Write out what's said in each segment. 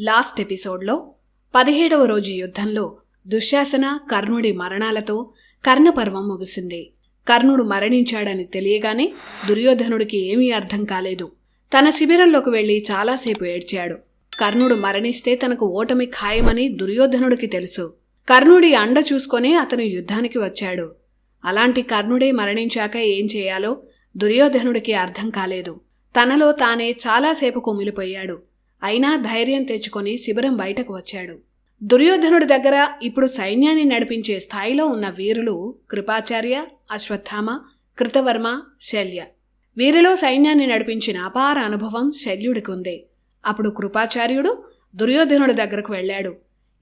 Last ఎపిసోడ్లో పదిహేడవ రోజు యుద్ధంలో దుశ్శాసన కర్ణుడి మరణాలతో కర్ణపర్వం ముగిసింది. కర్ణుడు మరణించాడని తెలియగానే దుర్యోధనుడికి ఏమీ అర్థం కాలేదు. తన శిబిరంలోకి వెళ్ళి చాలాసేపు ఏడ్చాడు. కర్ణుడు మరణిస్తే తనకు ఓటమి ఖాయమని దుర్యోధనుడికి తెలుసు. కర్ణుడి అండ చూసుకొని అతను యుద్ధానికి వచ్చాడు. అలాంటి కర్ణుడే మరణించాక ఏం చేయాలో దుర్యోధనుడికి అర్థం కాలేదు. తనలో తానే చాలాసేపు కుమిలిపోయాడు అయినా ధైర్యం తెచ్చుకొని శిబిరం బయటకు వచ్చాడు. దుర్యోధనుడి దగ్గర ఇప్పుడు సైన్యాన్ని నడిపించే స్థాయిలో ఉన్న వీరులు కృపాచార్య అశ్వత్థామ కృతవర్మ శల్య. వీరిలో సైన్యాన్ని నడిపించిన అపార అనుభవం శల్యుడికి ఉంది అప్పుడు కృపాచార్యుడు దుర్యోధనుడి దగ్గరకు వెళ్ళాడు.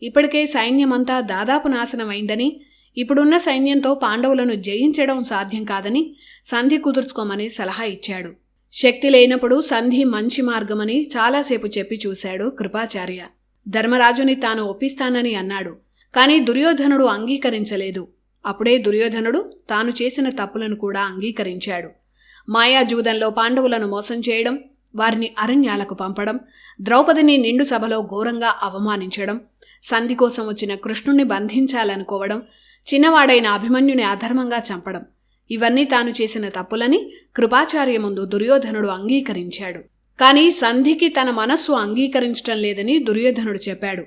ఇప్పటికే సైన్యమంతా దాదాపు నాశనమైందని ఇప్పుడున్న సైన్యంతో పాండవులను జయించడం సాధ్యం కాదని సంధి కుదుర్చుకోమని సలహా ఇచ్చాడు. శక్తి లేనప్పుడు సంధి మంచి మార్గమని చాలాసేపు చెప్పి చూశాడు కృపాచార్య. ధర్మరాజుని తాను ఒప్పిస్తానని అన్నాడు. కాని దుర్యోధనుడు అంగీకరించలేదు. అప్పుడే దుర్యోధనుడు తాను చేసిన తప్పులను కూడా అంగీకరించాడు. మాయాజూదంలో పాండవులను మోసం చేయడం వారిని అరణ్యాలకు పంపడం ద్రౌపదిని నిండు సభలో ఘోరంగా అవమానించడం సంధి కోసం వచ్చిన కృష్ణుణ్ణి బంధించాలనుకోవడం చిన్నవాడైన అభిమన్యుని అధర్మంగా చంపడం ఇవన్నీ తాను చేసిన తప్పులని కృపాచార్య ముందు దుర్యోధనుడు అంగీకరించాడు. కానీ సంధికి తన మనస్సు అంగీకరించటం లేదని దుర్యోధనుడు చెప్పాడు.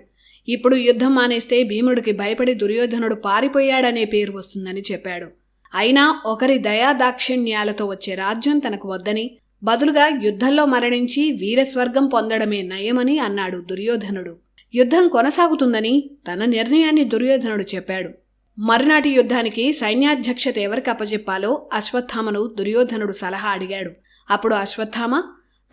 ఇప్పుడు యుద్ధం మానేస్తే భీముడికి భయపడి దుర్యోధనుడు పారిపోయాడనే పేరు వస్తుందని చెప్పాడు. అయినా ఒకరి దయాదాక్షిణ్యాలతో వచ్చే రాజ్యం తనకు వద్దని బదులుగా యుద్ధంలో మరణించి వీరస్వర్గం పొందడమే నయమని అన్నాడు దుర్యోధనుడు. యుద్ధం కొనసాగుతుందని తన నిర్ణయాన్ని దుర్యోధనుడు చెప్పాడు. మరునాటి యుద్ధానికి సైన్యాధ్యక్షత ఎవరికి అప్పజెప్పాలో అశ్వత్థామను దుర్యోధనుడు సలహా అడిగాడు. అప్పుడు అశ్వత్థామ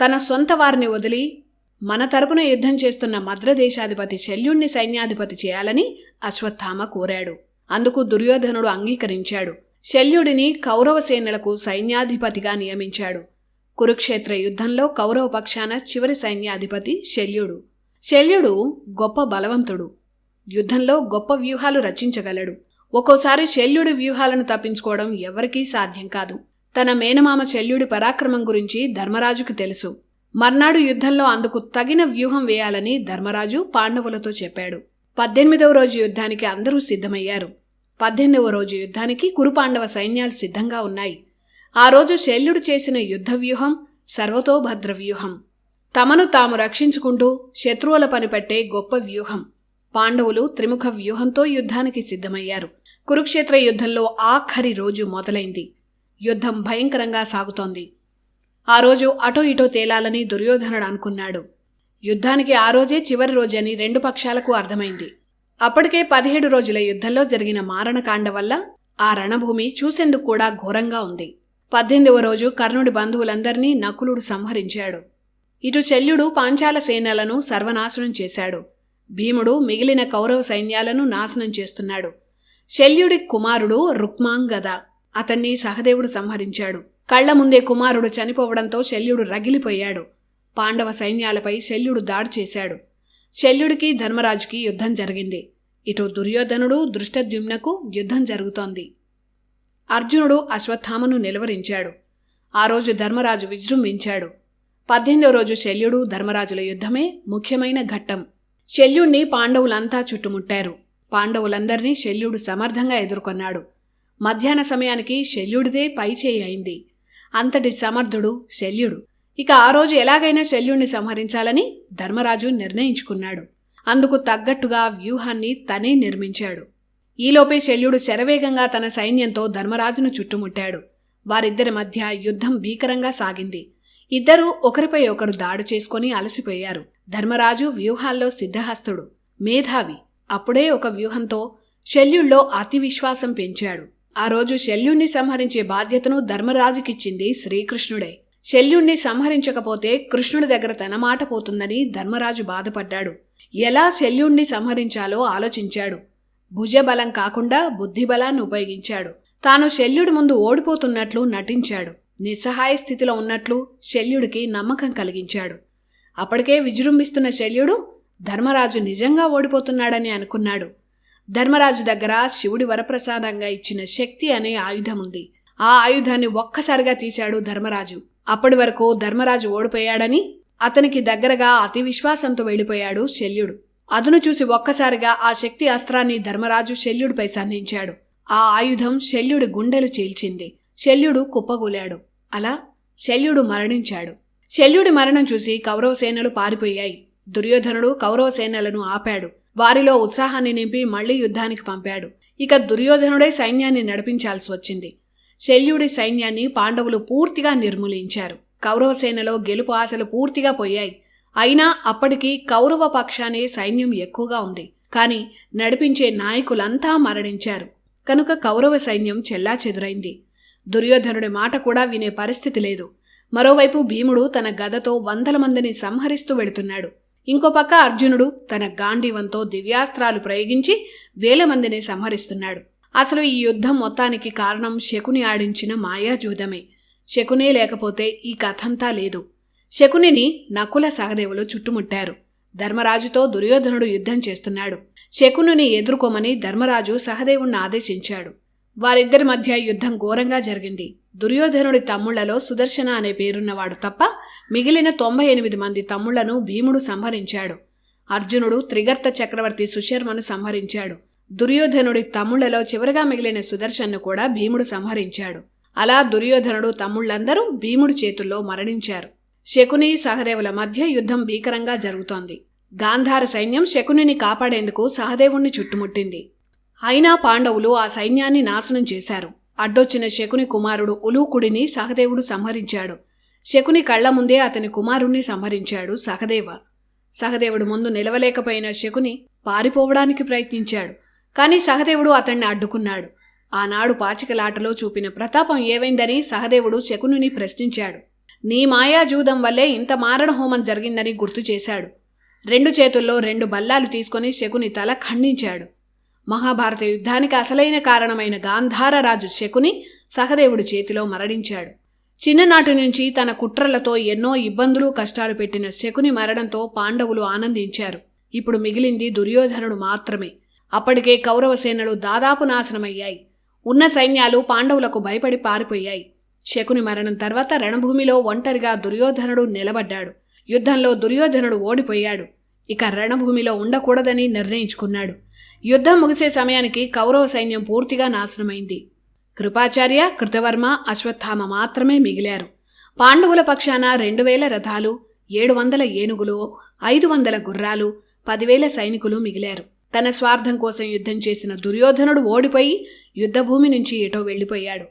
తన సొంత వారిని వదిలి మన తరపున యుద్ధం చేస్తున్న మద్రదేశాధిపతి శల్యుణ్ణి సైన్యాధిపతి చేయాలని అశ్వత్థామ కోరాడు. అందుకు దుర్యోధనుడు అంగీకరించాడు. శల్యుడిని కౌరవ సేనలకు సైన్యాధిపతిగా నియమించాడు. కురుక్షేత్ర యుద్ధంలో కౌరవ పక్షాన చివరి సైన్యాధిపతి శల్యుడు. శల్యుడు గొప్ప బలవంతుడు. యుద్ధంలో గొప్ప వ్యూహాలు రచించగలడు. ఒక్కోసారి శల్యుడి వ్యూహాలను తప్పించుకోవడం ఎవరికీ సాధ్యం కాదు. తన మేనమామ శల్యుడి పరాక్రమం గురించి ధర్మరాజుకు తెలుసు. మర్నాడు యుద్ధంలో అందుకు తగిన వ్యూహం వేయాలని ధర్మరాజు పాండవులతో చెప్పాడు. పద్దెనిమిదవ రోజు యుద్ధానికి అందరూ సిద్ధమయ్యారు. పద్దెనిమిదవ రోజు యుద్ధానికి కురుపాండవ సైన్యాలు సిద్ధంగా ఉన్నాయి. ఆ రోజు శల్యుడు చేసిన యుద్ధ వ్యూహం సర్వతోభద్ర వ్యూహం. తమను తాము రక్షించుకుంటూ శత్రువుల పనిపట్టే గొప్ప వ్యూహం. పాండవులు త్రిముఖ వ్యూహంతో యుద్ధానికి సిద్ధమయ్యారు. కురుక్షేత్ర యుద్ధంలో ఆఖరి రోజు మొదలైంది. యుద్ధం భయంకరంగా సాగుతోంది. ఆ రోజు అటో ఇటో తేలాలని దుర్యోధనుడు అనుకున్నాడు. యుద్ధానికి ఆ రోజే చివరి రోజని రెండు పక్షాలకు అర్థమైంది. అప్పటికే పదిహేడు రోజుల యుద్ధంలో జరిగిన మారణకాండ వల్ల ఆ రణభూమి చూసేందుకు కూడా ఘోరంగా ఉంది. పద్దెనిమిదవ రోజు కర్ణుడి బంధువులందరినీ నకులుడు సంహరించాడు. ఇటు శల్యుడు పాంచాల సేనలను సర్వనాశనం చేశాడు. భీముడు మిగిలిన కౌరవ సైన్యాలను నాశనం చేస్తున్నాడు. శల్యుడి కుమారుడు రుక్మాంగద అతన్ని సహదేవుడు సంహరించాడు. కళ్ళ ముందే కుమారుడు చనిపోవడంతో శల్యుడు రగిలిపోయాడు. పాండవ సైన్యాలపై శల్యుడు దాడి చేశాడు. శల్యుడికి ధర్మరాజుకి యుద్ధం జరిగింది. ఇటు దుర్యోధనుడు దృష్టద్యుమ్నకు యుద్ధం జరుగుతోంది. అర్జునుడు అశ్వత్థామను నిలువరించాడు. ఆ రోజు ధర్మరాజు విజృంభించాడు. పద్దెనిమిదో రోజు శల్యుడు ధర్మరాజుల యుద్ధమే ముఖ్యమైన ఘట్టం. శల్యుణ్ణి పాండవులంతా చుట్టుముట్టారు. పాండవులందరినీ శల్యుడు సమర్థంగా ఎదుర్కొన్నాడు. మధ్యాహ్న సమయానికి శల్యుడిదే పైచేయి అయింది. అంతటి సమర్థుడు శల్యుడు. ఇక ఆ రోజు ఎలాగైనా శల్యుణ్ణి సంహరించాలని ధర్మరాజు నిర్ణయించుకున్నాడు. అందుకు తగ్గట్టుగా వ్యూహాన్ని తనే నిర్మించాడు. ఈలోపే శల్యుడు శరవేగంగా తన సైన్యంతో ధర్మరాజును చుట్టుముట్టాడు. వారిద్దరి మధ్య యుద్ధం భీకరంగా సాగింది. ఇద్దరూ ఒకరిపై ఒకరు దాడు చేసుకుని అలసిపోయారు. ధర్మరాజు వ్యూహాల్లో సిద్ధహస్తుడు మేధావి. అప్పుడే ఒక వ్యూహంతో శల్యుల్లో అతి విశ్వాసం పెంచాడు. ఆ రోజు శల్యుణ్ణి సంహరించే బాధ్యతను ధర్మరాజుకిచ్చింది శ్రీకృష్ణుడే. శల్యుణ్ణి సంహరించకపోతే కృష్ణుడి దగ్గర తన మాట పోతుందని ధర్మరాజు బాధపడ్డాడు. ఎలా శల్యుణ్ణి సంహరించాలో ఆలోచించాడు. భుజబలం కాకుండా బుద్ధిబలాన్ని ఉపయోగించాడు. తాను శల్యుడి ముందు ఓడిపోతున్నట్లు నటించాడు. నిస్సహాయ స్థితిలో ఉన్నట్లు శల్యుడికి నమ్మకం కలిగించాడు. అప్పటికే విజృంభిస్తున్న శల్యుడు ధర్మరాజు నిజంగా ఓడిపోతున్నాడని అనుకున్నాడు. ధర్మరాజు దగ్గర శివుడి వరప్రసాదంగా ఇచ్చిన శక్తి అనే ఆయుధం ఉంది ఆ ఆయుధాన్ని ఒక్కసారిగా తీశాడు ధర్మరాజు. అప్పటి వరకు ధర్మరాజు ఓడిపోయాడని అతనికి దగ్గరగా అతి విశ్వాసంతో వెళ్ళిపోయాడు శల్యుడు. అదును చూసి ఒక్కసారిగా ఆ శక్తి అస్త్రాన్ని ధర్మరాజు శల్యుడిపై సంధించాడు. ఆ ఆయుధం శల్యుడి గుండెలు చీల్చింది. శల్యుడు కుప్పగూలాడు అలా శల్యుడు మరణించాడు. శల్యుడి మరణం చూసి కౌరవ సేనలు పారిపోయాయి. దుర్యోధనుడు కౌరవ సేనలను ఆపాడు. వారిలో ఉత్సాహాన్ని నింపి మళ్ళీ యుద్ధానికి పంపాడు. ఇక దుర్యోధనుడే సైన్యాన్ని నడిపించాల్సి వచ్చింది. శల్యుడి సైన్యాన్ని పాండవులు పూర్తిగా నిర్మూలించారు. కౌరవ సేనలో గెలుపు ఆశలు పూర్తిగా పోయాయి. అయినా అప్పటికి కౌరవ పక్షానే సైన్యం ఎక్కువగా ఉంది. కాని నడిపించే నాయకులంతా మరణించారు. కనుక కౌరవ సైన్యం చెల్లాచెదురైంది. దుర్యోధనుడి మాట కూడా వినే పరిస్థితి లేదు. మరోవైపు భీముడు తన గదతో వందల మందిని సంహరిస్తూ వెళుతున్నాడు. ఇంకో పక్క అర్జునుడు తన గాంధీవంతో దివ్యాస్త్రాలు ప్రయోగించి వేల మందిని సంహరిస్తున్నాడు. అసలు ఈ యుద్ధం మొత్తానికి కారణం శకుని ఆడించిన మాయాజూదమే. శకునే లేకపోతే ఈ కథంతా లేదు. శకునిని నకుల సహదేవులు చుట్టుముట్టారు. ధర్మరాజుతో దుర్యోధనుడు యుద్ధం చేస్తున్నాడు. శకునుని ఎదుర్కోమని ధర్మరాజు సహదేవుణ్ణి ఆదేశించాడు. వారిద్దరి మధ్య యుద్ధం ఘోరంగా జరిగింది. దుర్యోధనుడి తమ్ముళ్ళలో సుదర్శన అనే పేరున్నవాడు తప్ప మిగిలిన తొంభై ఎనిమిది మంది తమ్ముళ్ళను భీముడు సంహరించాడు. అర్జునుడు త్రిగర్త చక్రవర్తి సుశర్మను సంహరించాడు. దుర్యోధనుడి తమ్ముళ్ళలో చివరగా మిగిలిన సుదర్శన్ను కూడా భీముడు సంహరించాడు. అలా దుర్యోధనుడు తమ్ముళ్ళందరూ భీముడి చేతుల్లో మరణించారు. శకుని సహదేవుల మధ్య యుద్ధం భీకరంగా జరుగుతోంది. గాంధార సైన్యం శకునిని కాపాడేందుకు సహదేవుణ్ణి చుట్టుముట్టింది. అయినా పాండవులు ఆ సైన్యాన్ని నాశనం చేశారు. అడ్డొచ్చిన శకుని కుమారుడు ఉలూకుడిని సహదేవుడు సంహరించాడు. శకుని కళ్ళ ముందే అతని కుమారుణ్ణి సంహరించాడు సహదేవ. సహదేవుడు ముందు నిలవలేకపోయిన శకుని పారిపోవడానికి ప్రయత్నించాడు. కానీ సహదేవుడు అతన్ని అడ్డుకున్నాడు. ఆనాడు పాచికలాటలో చూపిన ప్రతాపం ఏవైందని సహదేవుడు శకునుని ప్రశ్నించాడు. నీ మాయాజూదం వల్లే ఇంత మారణ హోమం జరిగిందని గుర్తు చేశాడు. రెండు చేతుల్లో రెండు బల్లాలు తీసుకొని శకుని తల ఖండించాడు. మహాభారత యుద్ధానికి అసలైన కారణమైన గాంధార రాజు శకుని సహదేవుడి చేతిలో మరణించాడు. చిన్ననాటి నుంచి తన కుట్రలతో ఎన్నో ఇబ్బందులు కష్టాలు పెట్టిన శకుని మరణంతో పాండవులు ఆనందించారు. ఇప్పుడు మిగిలింది దుర్యోధనుడు మాత్రమే. అప్పటికే కౌరవ సేనలు దాదాపు నాశనమయ్యాయి. ఉన్న సైన్యాలు పాండవులకు భయపడి పారిపోయాయి. శకుని మరణం తర్వాత రణభూమిలో ఒంటరిగా దుర్యోధనుడు నిలబడ్డాడు. యుద్ధంలో దుర్యోధనుడు ఓడిపోయాడు. ఇక రణభూమిలో ఉండకూడదని నిర్ణయించుకున్నాడు. యుద్ధం ముగిసే సమయానికి కౌరవ సైన్యం పూర్తిగా నాశనమైంది. కృపాచార్య కృతవర్మ అశ్వత్థామ మాత్రమే మిగిలారు. పాండవుల పక్షాన రెండు వేల రథాలు ఏడు వందల ఏనుగులు ఐదు వందల గుర్రాలు పదివేల సైనికులు మిగిలారు. తన స్వార్థం కోసం యుద్ధం చేసిన దుర్యోధనుడు ఓడిపోయి యుద్ధభూమి నుంచి ఎటో వెళ్ళిపోయాడు.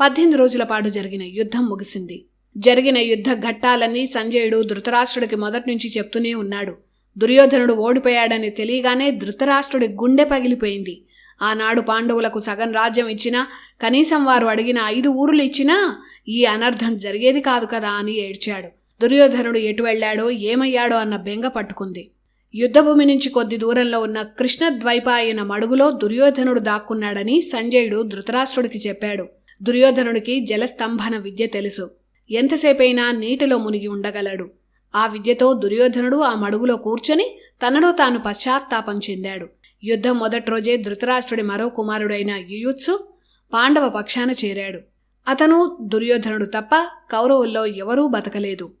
పద్దెనిమిది రోజుల పాటు జరిగిన యుద్ధం ముగిసింది. జరిగిన యుద్ధ ఘట్టాలన్నీ సంజయుడు ధృతరాష్ట్రుడికి మొదటి నుంచి చెప్తూనే ఉన్నాడు. దుర్యోధనుడు ఓడిపోయాడని తెలియగానే ధృతరాష్ట్రుడి గుండె పగిలిపోయింది. ఆనాడు పాండవులకు సగం రాజ్యం ఇచ్చినా కనీసం వారు అడిగిన ఐదు ఊరులు ఇచ్చినా ఈ అనర్థం జరిగేది కాదు కదా అని ఏడ్చాడు. దుర్యోధనుడు ఎటు వెళ్ళాడో ఏమయ్యాడో అన్న బెంగ పట్టుకుంది. యుద్ధభూమి నుంచి కొద్ది దూరంలో ఉన్న కృష్ణద్వైపాయన మడుగులో దుర్యోధనుడు దాక్కున్నాడని సంజయుడు ధృతరాష్ట్రుడికి చెప్పాడు. దుర్యోధనుడికి జలస్తంభన విద్య తెలుసు. ఎంతసేపైనా నీటిలో మునిగి ఉండగలడు. ఆ విద్యతో దుర్యోధనుడు ఆ మడుగులో కూర్చొని తనలో తాను పశ్చాత్తాపం చెందాడు. యుద్ధం మొదటి రోజే ధృతరాష్ట్రుడి మరో కుమారుడైన యుయుత్సు పాండవ పక్షాన చేరాడు. అతను దుర్యోధనుడు తప్ప కౌరవుల్లో ఎవరూ బతకలేదు.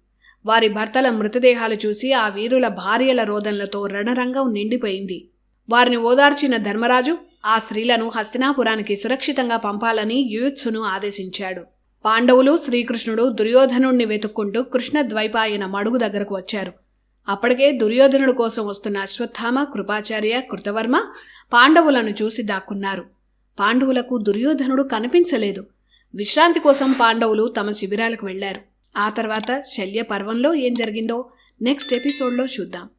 వారి భర్తల మృతదేహాలు చూసి ఆ వీరుల భార్యల రోదనలతో రణరంగం నిండిపోయింది. వారిని ఓదార్చిన ధర్మరాజు ఆ స్త్రీలను హస్తినాపురానికి సురక్షితంగా పంపాలని యుయుత్సును ఆదేశించాడు. పాండవులు శ్రీకృష్ణుడు దుర్యోధనుణ్ణి వెతుక్కుంటూ కృష్ణద్వైపాయన మడుగు దగ్గరకు వచ్చారు. అప్పటికే దుర్యోధనుడు కోసం వస్తున్న అశ్వత్థామ కృపాచార్య కృతవర్మ పాండవులను చూసి దాక్కున్నారు. పాండవులకు దుర్యోధనుడు కనిపించలేదు. విశ్రాంతి కోసం పాండవులు తమ శిబిరాలకు వెళ్ళారు ఆ తర్వాత శల్య పర్వంలో ఏం జరిగిందో నెక్స్ట్ ఎపిసోడ్లో చూద్దాం.